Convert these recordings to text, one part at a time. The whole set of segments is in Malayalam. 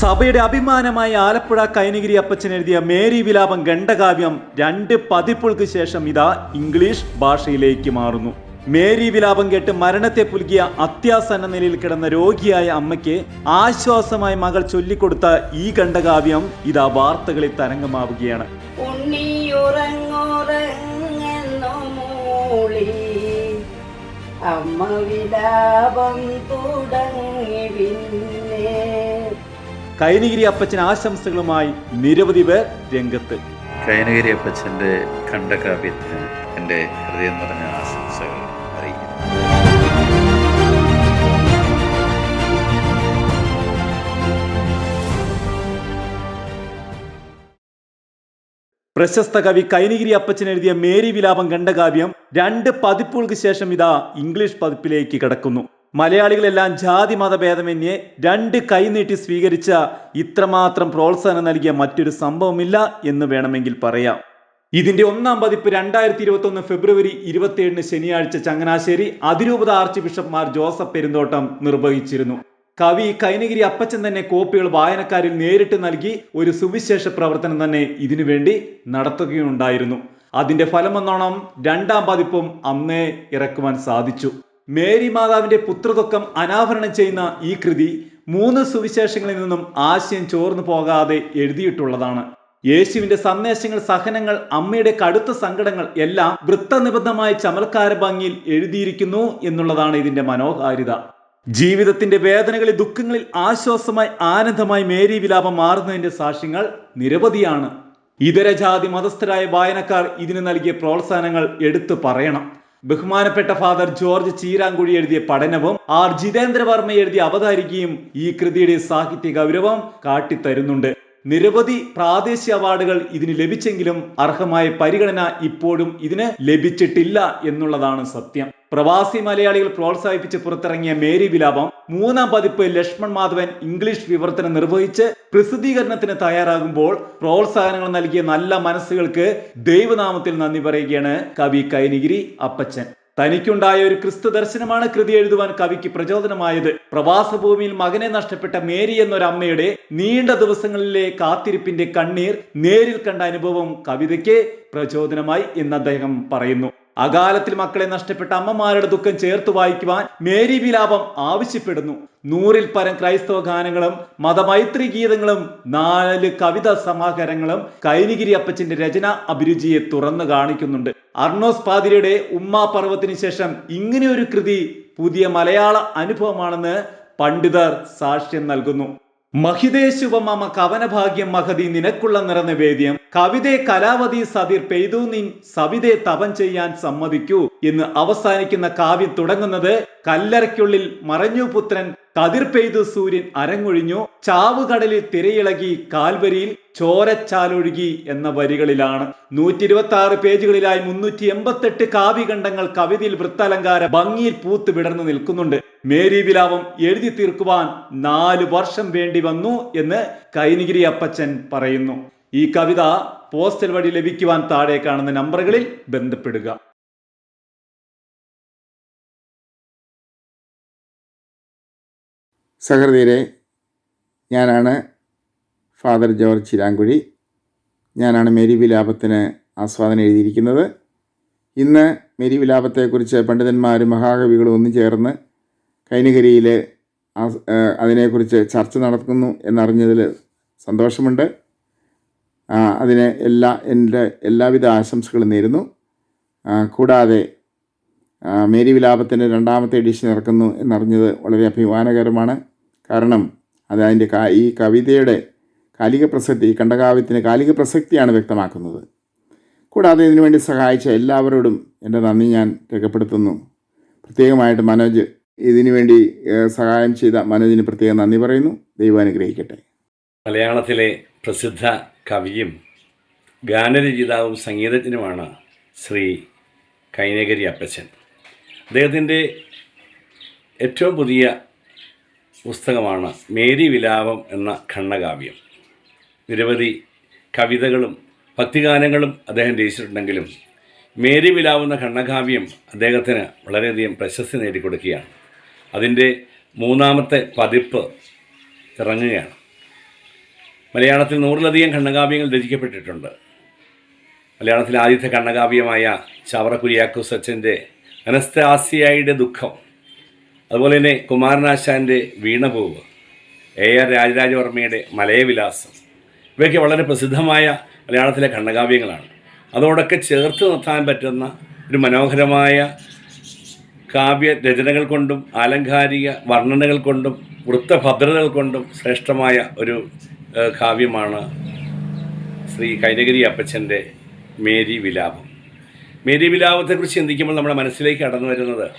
സഭയുടെ അഭിമാനമായ ആലപ്പുഴ കൈനഗിരി അപ്പച്ചൻ എഴുതിയ മേരി വിലാപം ഖണ്ഡകാവ്യം രണ്ട് പതിപ്പുകൾക്ക് ശേഷം ഇതാ ഇംഗ്ലീഷ് ഭാഷയിലേക്ക് മാറുന്നു. മേരി വിലാപം കേട്ട് മരണത്തെ പുൽകിയ അത്യാസന്ന നിലയിൽ കിടന്ന രോഗിയായ അമ്മയ്ക്ക് ആശ്വാസമായി മകൾ ചൊല്ലിക്കൊടുത്ത ഈ ഖണ്ഡകാവ്യം ഇതാ വാർത്തകളിൽ തരംഗമാവുകയാണ്. അമ്മ വിലാപം തുടങ്ങി കൈനഗിരി അപ്പച്ചൻ ആശംസകളുമായി നിരവധി പേർ രംഗത്ത്. കൈനഗിരി അപ്പച്ചന്റെ ഖണ്ഡകാവ്യത്തിന് എന്റെ ഹൃദയം നിറഞ്ഞ ആശംസകൾ അറിയിക്കുന്നു. പ്രശസ്ത കവി കൈനഗിരി അപ്പച്ചൻ എഴുതിയ മേരി വിലാപം ഖണ്ഡകാവ്യം രണ്ട് പതിപ്പുകൾക്ക് ശേഷം ഇതാ ഇംഗ്ലീഷ് പതിപ്പിലേക്ക് കിടക്കുന്നു. മലയാളികളെല്ലാം ജാതി മതഭേദമന്യേ രണ്ട് കൈനീട്ടി സ്വീകരിച്ച ഇത്രമാത്രം പ്രോത്സാഹനം നൽകിയ മറ്റൊരു സംഭവമില്ല എന്ന് വേണമെങ്കിൽ പറയാം. ഇതിന്റെ ഒന്നാം പതിപ്പ് രണ്ടായിരത്തി ഇരുപത്തി ഒന്ന് ഫെബ്രുവരി ഇരുപത്തിയേഴിന് ശനിയാഴ്ച ചങ്ങനാശ്ശേരി അതിരൂപത ആർച്ച് ബിഷപ്പ്മാർ ജോസഫ് പെരുന്തോട്ടം നിർവഹിച്ചിരുന്നു. കവി കൈനഗിരി അപ്പച്ചൻ തന്നെ കോപ്പികൾ വായനക്കാരിൽ നേരിട്ട് നൽകി ഒരു സുവിശേഷ പ്രവർത്തനം തന്നെ ഇതിനുവേണ്ടി നടത്തുകയുണ്ടായിരുന്നു. അതിന്റെ ഫലമെന്നോണം രണ്ടാം പതിപ്പും അന്നേ ഇറക്കുവാൻ സാധിച്ചു. മേരി മാതാവിന്റെ പുത്രത്വക്കം അനാവരണം ചെയ്യുന്ന ഈ കൃതി മൂന്ന് സുവിശേഷങ്ങളിൽ നിന്നും ആശയം ചോർന്നു പോകാതെ എഴുതിയിട്ടുള്ളതാണ്. യേശുവിന്റെ സന്ദേശങ്ങൾ സഹനങ്ങൾ അമ്മയുടെ കടുത്ത സങ്കടങ്ങൾ എല്ലാം വൃത്തനിബദ്ധമായ ചമൽക്കാര ഭംഗിയിൽ എഴുതിയിരിക്കുന്നു എന്നുള്ളതാണ് ഇതിന്റെ മനോഹാരിത. ജീവിതത്തിന്റെ വേദനകളിൽ ദുഃഖങ്ങളിൽ ആശ്വാസമായി ആനന്ദമായി മേരി വിലാപം മാറുന്നതിന്റെ സാക്ഷ്യങ്ങൾ നിരവധിയാണ്. ഇതര ജാതി മതസ്ഥരായ വായനക്കാർ ഇതിന് നൽകിയ പ്രോത്സാഹനങ്ങൾ എടുത്തു പറയണം. ബഹുമാനപ്പെട്ട ഫാദർ ജോർജ് ചീരാങ്കുഴി എഴുതിയ പഠനവും ആർ ജിതേന്ദ്രവർമ്മ എഴുതിയ അവതാരികയും ഈ കൃതിയുടെ സാഹിത്യ ഗൗരവം കാട്ടിത്തരുന്നുണ്ട്. നിരവധി പ്രാദേശിക അവാർഡുകൾ ഇതിന് ലഭിച്ചെങ്കിലും അർഹമായ പരിഗണന ഇപ്പോഴും ഇതിന് ലഭിച്ചിട്ടില്ല എന്നുള്ളതാണ് സത്യം. പ്രവാസി മലയാളികൾ പ്രോത്സാഹിപ്പിച്ച് പുറത്തിറങ്ങിയ മേരി വിലാപം മൂന്നാം പതിപ്പ് ലക്ഷ്മൺ മാധവൻ ഇംഗ്ലീഷ് വിവർത്തനം നിർവഹിച്ച് പ്രസിദ്ധീകരണത്തിന് തയ്യാറാകുമ്പോൾ പ്രോത്സാഹനങ്ങൾ നൽകിയ നല്ല മനസ്സുകൾക്ക് ദൈവനാമത്തിൽ നന്ദി പറയുകയാണ് കവി കൈനിഗിരി അപ്പച്ചൻ. തനിക്കുണ്ടായ ഒരു ക്രിസ്തു ദർശനമാണ് കൃതി എഴുതുവാൻ കവിക്ക് പ്രചോദനമായത്. പ്രവാസഭൂമിയിൽ മകനെ നഷ്ടപ്പെട്ട മേരി എന്നൊരമ്മയുടെ നീണ്ട ദിവസങ്ങളിലെ കാത്തിരിപ്പിന്റെ കണ്ണീർ നേരിൽ കണ്ട അനുഭവം കവിതയ്ക്ക് പ്രചോദനമായി എന്ന് അദ്ദേഹം പറയുന്നു. അകാലത്തിൽ മക്കളെ നഷ്ടപ്പെട്ട അമ്മമാരുടെ ദുഃഖം ചേർത്ത് വായിക്കുവാൻ മേരി വിലാപം ആവശ്യപ്പെടുന്നു. നൂറിൽ പരം ക്രൈസ്തവ ഗാനങ്ങളും മതമൈത്രി ഗീതങ്ങളും നാല് കവിതാ സമാഹാരങ്ങളും കൈനിഗിരി അപ്പച്ചന്റെ രചന അഭിരുചിയെ തുറന്നു കാണിക്കുന്നുണ്ട്. അർണോസ് പാതിരിയുടെ ഉമ്മാ പർവത്തിന് ശേഷം ഇങ്ങനെ ഒരു കൃതി പുതിയ മലയാള അനുഭവമാണെന്ന് പണ്ഡിതർ സാക്ഷ്യം നൽകുന്നു. മഹിതേശുവമ കവനഭാഗ്യം മഹതി നിനക്കുള്ള നിറനിവേദ്യം കവിതേ കലാവതി സതിർ പെയ്തു നിൻ സവിതേ തപം ചെയ്യാൻ സമ്മതിക്കൂ എന്ന് അവസാനിക്കുന്ന കാവ്യം തുടങ്ങുന്നത് കല്ലറയ്ക്കുള്ളിൽ മറഞ്ഞു പുത്രൻ കതിർ പെയ്തു സൂര്യൻ അരങ്ങൊഴിഞ്ഞു ചാവുകടലിൽ തിരയിളകി കാൽവരിയിൽ ചോരച്ചാലൊഴുകി എന്ന വരികളിലാണ്. നൂറ്റി ഇരുപത്തി ആറ് പേജുകളിലായി മുന്നൂറ്റി എൺപത്തെട്ട് കാവ്യഖണ്ഡങ്ങൾ കവിതയിൽ വൃത്താലങ്കാര ഭംഗിയിൽ പൂത്ത് വിടർന്നു നിൽക്കുന്നുണ്ട്. മേരി വിലാപം എഴുതി തീർക്കുവാൻ നാല് വർഷം വേണ്ടി വന്നു എന്ന് കൈനഗിരി അപ്പച്ചൻ പറയുന്നു. ഈ കവിത പോസ്റ്റൽ വഴി ലഭിക്കുവാൻ താഴെ കാണുന്ന നമ്പറുകളിൽ ബന്ധപ്പെടുക. സഹൃദയരെ ഞാനാണ് ഫാദർ ജോർജ് ചിരാങ്കുഴി. ഞാനാണ് മേരി വിലാപത്തിന് ആസ്വാദനം എഴുതിയിരിക്കുന്നത്. ഇന്ന് മേരി വിലാപത്തെക്കുറിച്ച് പണ്ഡിതന്മാരും മഹാകവികളും ഒന്നു ചേർന്ന് കൈനകരിയിൽ അതിനെക്കുറിച്ച് ചർച്ച നടക്കുന്നു എന്നറിഞ്ഞതിൽ സന്തോഷമുണ്ട്. അതിന് എല്ലാ എന്റെ എല്ലാവിധ ആശംസകളും നേരുന്നു. കൂടാതെ മേരി വിലാപത്തിന്റെ രണ്ടാമത്തെ എഡിഷൻ ഇറക്കുന്നു എന്നറിഞ്ഞത് വളരെ അഭിമാനകരമാണ്. കാരണം അത് അതിന്റെ ഈ കവിതയുടെ കാലിക പ്രസക്തി കണ്ടകാവ്യത്തിന്റെ കാലിക പ്രസക്തിയാണ് വ്യക്തമാക്കുന്നത്. കൂടാതെ ഇതിനുവേണ്ടി സഹായിച്ച എല്ലാവരോടും എന്റെ നന്ദി ഞാൻ രേഖപ്പെടുത്തുന്നു. പ്രത്യേകമായിട്ട് മനോജ് ഇതിനുവേണ്ടി സഹായം ചെയ്ത മനോജിന് പ്രത്യേകം നന്ദി പറയുന്നു. ദൈവം അനുഗ്രഹിക്കട്ടെ. മലയാളത്തിലെ പ്രസിദ്ധ കവിയും ഗാനരചിതാവും സംഗീതജ്ഞനുമാണ് ശ്രീ കൈനഗരി അപ്പച്ചൻ. അദ്ദേഹത്തിന്റെ ഏറ്റവും പുതിയ പുസ്തകമാണ് മേരി വിലാപം എന്ന ഖണ്ഡകാവ്യം. നിരവധി കവിതകളും ഭക്തിഗാനങ്ങളും അദ്ദേഹം രചിച്ചിട്ടുണ്ടെങ്കിലും മേരി വിലാവുന്ന ഖണ്ഡകാവ്യം അദ്ദേഹത്തിന് വളരെയധികം പ്രശസ്തി നേടിക്കൊടുക്കുകയാണ്. അതിന്റെ മൂന്നാമത്തെ പതിപ്പ് ഇറങ്ങുകയാണ്. മലയാളത്തിൽ നൂറിലധികം ഖണ്ഡകാവ്യങ്ങൾ രചിക്കപ്പെട്ടിട്ടുണ്ട്. മലയാളത്തിലെ ആദ്യത്തെ ഖണ്ഡകാവ്യമായ ചവറ കുര്യാക്കോസ് അച്ഛന്റെ അനസ്താസിയായുടെ ദുഃഖം. അതുപോലെ തന്നെ കുമാരനാശാന്റെ വീണപൂവ് എ. ആർ. രാജരാജവർമ്മയുടെ മലയവിലാസം. ഇവയൊക്കെ വളരെ പ്രസിദ്ധമായ മലയാളത്തിലെ ഖണ്ഡകാവ്യങ്ങളാണ് അതോടൊക്കെ ചേർത്ത് നിർത്താൻ പറ്റുന്ന ഒരു മനോഹരമായ കാവ്യ രചനകൾ കൊണ്ടും ആലങ്കാരിക വർണനകൾ കൊണ്ടും വൃത്തഭദ്രതകൾ കൊണ്ടും ശ്രേഷ്ഠമായ ഒരു കാവ്യമാണ് ശ്രീ കൈനഗിരി അപ്പച്ചന്റെ മേരി വിലാപം മേരി ബിലാവത്തെക്കുറിച്ച് ചിന്തിക്കുമ്പോൾ നമ്മുടെ മനസ്സിലേക്ക് കടന്നു വരുന്നത്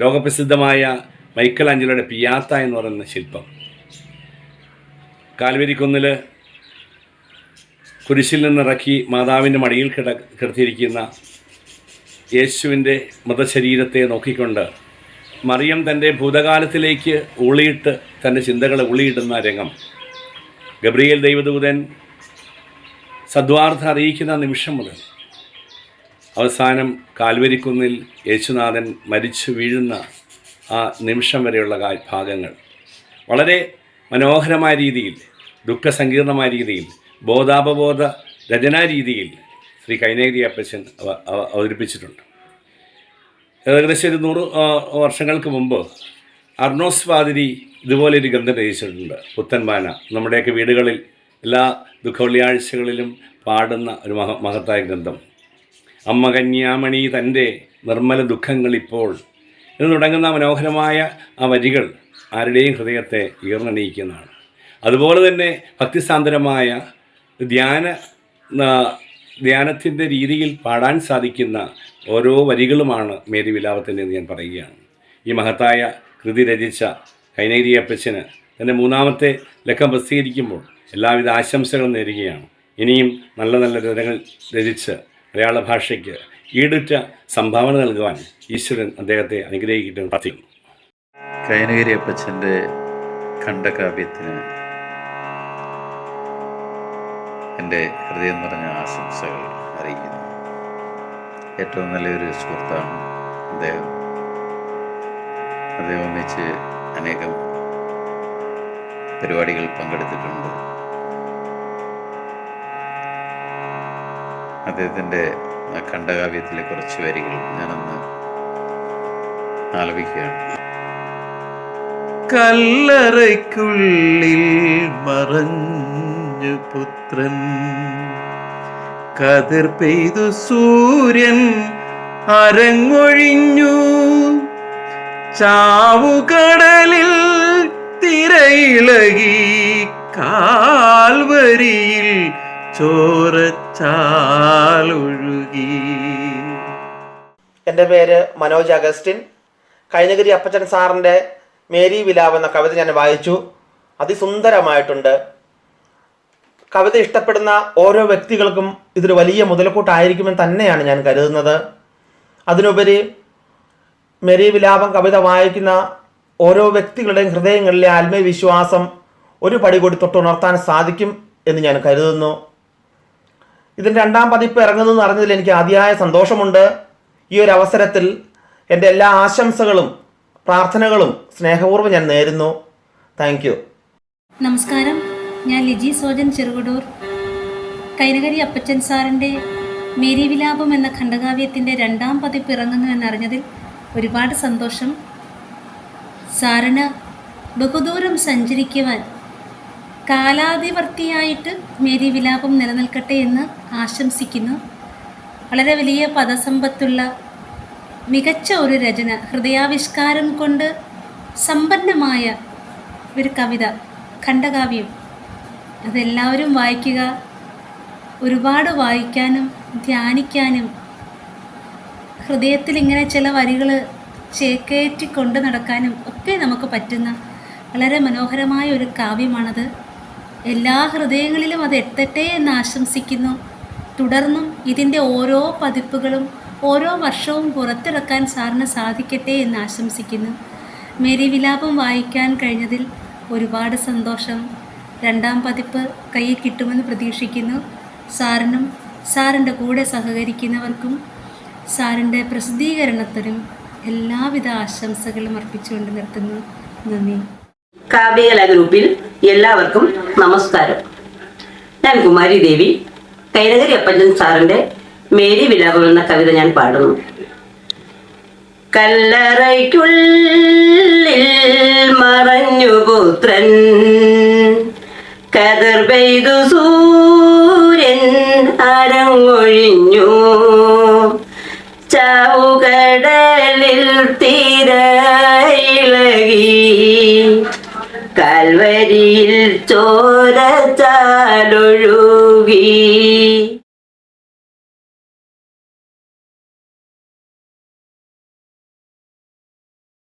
ലോകപ്രസിദ്ധമായ മൈക്കൽ ആഞ്ചലോയുടെ പിയാത്ത എന്ന് പറയുന്ന ശില്പം. കാൽവരിക്കുന്നിൽ കുരിശിൽ നിന്നിറക്കി മാതാവിന്റെ മടിയിൽ കിട കിടത്തിയിരിക്കുന്ന യേശുവിന്റെ മൃതശരീരത്തെ നോക്കിക്കൊണ്ട് മറിയം തന്റെ ഭൂതകാലത്തിലേക്ക് ഉളിയിട്ട് തന്റെ ചിന്തകളെ ഉളിയിടുന്ന രംഗം. ഗബ്രിയേൽ ദൈവദൂതൻ സദ്വാർത്ഥ അറിയിക്കുന്ന നിമിഷം മുതൽ അവസാനം കാൽവരിക്കുന്നിൽ യേശുനാഥൻ മരിച്ചു വീഴുന്ന ആ നിമിഷം വരെയുള്ള ഭാഗങ്ങൾ. വളരെ മനോഹരമായ രീതിയിൽ ദുഃഖസങ്കീർണമായ രീതിയിൽ ബോധാപബോധ രചനാ രീതിയിൽ ശ്രീ കൈനേരി അപ്പച്ചൻ അവ- അവ- അവതരിപ്പിച്ചിട്ടുണ്ട്. ഏകദേശം ഒരു നൂറ് വർഷങ്ങൾക്ക് മുമ്പ് അർണോസ് പാതിരി ഇതുപോലൊരു ഗ്രന്ഥം രചിച്ചിട്ടുണ്ട് പുത്തൻപാന നമ്മുടെയൊക്കെ വീടുകളിൽ എല്ലാ ദുഃഖവെള്ളിയാഴ്ചകളിലും പാടുന്ന ഒരു മഹ മഹത്തായ ഗ്രന്ഥം. അമ്മ കന്യാമണി തന്റെ നിർമ്മല ദുഃഖങ്ങളിപ്പോൾ എന്ന് തുടങ്ങുന്ന മനോഹരമായ ആ വരികൾ ആരുടെയും ഹൃദയത്തെ ഉയർന്നണിയിക്കുന്നതാണ് അതുപോലെ തന്നെ ഭക്തിസാന്ദ്രമായ ധ്യാന ധ്യാനത്തിന്റെ രീതിയിൽ പാടാൻ സാധിക്കുന്ന ഓരോ വരികളുമാണ് മേരി വിലാപത്തിന്റെ ഞാൻ പറയുകയാണ്. ഈ മഹത്തായ കൃതി രചിച്ച കൈനേരി അപ്പച്ചന് തന്റെ മൂന്നാമത്തെ ലക്കം പ്രസിദ്ധീകരിക്കുമ്പോൾ എല്ലാവിധ ആശംസകളും നേരുകയാണ്. ഇനിയും നല്ല നല്ല രചനകൾ രചിച്ച് മലയാള ഭാഷയ്ക്ക് ഈടുറ്റ സംഭാവന നൽകുവാൻ ഈശ്വരൻ അദ്ദേഹത്തെ അനുഗ്രഹിക്കട്ടെ പ്രാർത്ഥിക്കുന്നു. കൈനഗിരി അപ്പച്ചന്റെ ഖണ്ഡകാവ്യത്തിന് എന്റെ ഹൃദയം നിറഞ്ഞ ആശംസകൾ അറിയിക്കുന്നു. ഏറ്റവും നല്ലൊരു സുഹൃത്താണ് അദ്ദേഹം. അദ്ദേഹം ഒന്നിച്ച് അനേകം പരിപാടികൾ പങ്കെടുത്തിട്ടുണ്ട്. അദ്ദേഹത്തിന്റെ ഖണ്ഡകാവ്യത്തിലെ കുറച്ച് വരികൾ ഞാനൊന്ന് ആലപിക്കുകയാണ്. കല്ലറയ്ക്കുള്ളിൽ മറഞ്ഞു പുത്രൻ കതിർ പെയ്തു സൂര്യൻ അരങ്ങൊഴിഞ്ഞു ചാവുകടലിൽ തിരയിളകി കാൽവരിയിൽ ചോരച്ചാലൊഴുകി എന്റെ പേര് മനോജ് അഗസ്റ്റിൻ. കൈനഗിരി അപ്പച്ചൻ സാറിന്റെ മേരി വിലാപ് എന്ന കവിത ഞാൻ വായിച്ചു. അതിസുന്ദരമായിട്ടുണ്ട്. കവിത ഇഷ്ടപ്പെടുന്ന ഓരോ വ്യക്തികൾക്കും ഇതൊരു വലിയ മുതൽക്കൂട്ടായിരിക്കുമെന്ന് തന്നെയാണ് ഞാൻ കരുതുന്നത്. അതിനുപരി മേരി വിലാപം കവിത വായിക്കുന്ന ഓരോ വ്യക്തികളുടെയും ഹൃദയങ്ങളിലെ ആത്മവിശ്വാസം ഒരു പടി കൂടി തൊട്ടുണർത്താൻ സാധിക്കും എന്ന് ഞാൻ കരുതുന്നു. ഇതിന്റെ രണ്ടാം പതിപ്പ് ഇറങ്ങുന്നതെന്ന് അറിഞ്ഞതിൽ എനിക്ക് അതിയായ സന്തോഷമുണ്ട്. ഈ ഒരു അവസരത്തിൽ എന്റെ എല്ലാ ആശംസകളും പ്രാർത്ഥനകളും സ്നേഹപൂർവം ഞാൻ നേരുന്നു. താങ്ക് നമസ്കാരം. ഞാൻ ലിജി സോജൻ ചെറുകടൂർ. കൈനകരി അപ്പച്ചൻ സാറിന്റെ മേരി വിലാപം എന്ന ഖണ്ഡകാവ്യത്തിന്റെ രണ്ടാം പതിപ്പ് ഇറങ്ങുന്നു എന്നറിഞ്ഞതിൽ ഒരുപാട് സന്തോഷം. സാറിന് ബഹുദൂരം സഞ്ചരിക്കുവാൻ കാലാതിവർത്തിയായിട്ട് മേരി വിലാപം നിലനിൽക്കട്ടെ എന്ന് ആശംസിക്കുന്നു. വളരെ വലിയ പദസമ്പത്തുള്ള മികച്ച ഒരു രചന ഹൃദയാവിഷ്കാരം കൊണ്ട് സമ്പന്നമായ ഒരു കവിത ഖണ്ഡകാവ്യം. അതെല്ലാവരും വായിക്കുക ഒരുപാട് വായിക്കാനും ധ്യാനിക്കാനും ഹൃദയത്തിൽ ഇങ്ങനെ ചില വരികൾ ചേക്കേറ്റി കൊണ്ട് നടക്കാനും ഒക്കെ നമുക്ക് പറ്റുന്ന വളരെ മനോഹരമായ ഒരു കാവ്യമാണത്. എല്ലാ ഹൃദയങ്ങളിലും അത് എത്തട്ടെ എന്ന് ആശംസിക്കുന്നു. തുടർന്നും ഇതിന്റെ ഓരോ പതിപ്പുകളും ഓരോ വർഷവും പുറത്തിറക്കാൻ സാറിന് സാധിക്കട്ടെ എന്ന് ആശംസിക്കുന്നു. മേരി വിലാപം വായിക്കാൻ കഴിഞ്ഞതിൽ ഒരുപാട് സന്തോഷം. രണ്ടാം പതിപ്പ് കയ്യിൽ കിട്ടുമെന്ന് പ്രതീക്ഷിക്കുന്നു. സാറിനും സാറിന്റെ കൂടെ സഹകരിക്കുന്നവർക്കും സാറിന്റെ പ്രസിദ്ധീകരണത്തിനും എല്ലാവിധ ആശംസകളും അർപ്പിച്ചുകൊണ്ട് നിർത്തുന്നു. നന്ദി. കാവ്യകല ഗ്രൂപ്പിൽ എല്ലാവർക്കും നമസ്കാരം. ഞാൻ കുമാരി ദേവി കൈനകരി അപ്പഞ്ചൻ സാറിന്റെ മേരി വിലാപം എന്ന കവിത ഞാൻ പാടുന്നു. കല്ലറയ്ക്കുള്ളിൽ മറഞ്ഞു പുത്രൻ കതിർ പെയ്തു സൂര്യൻ അരങ്ങൊഴിഞ്ഞു. ചാവുകടലിൽ തിരയിളകി കാൽവരിയിൽ ചോര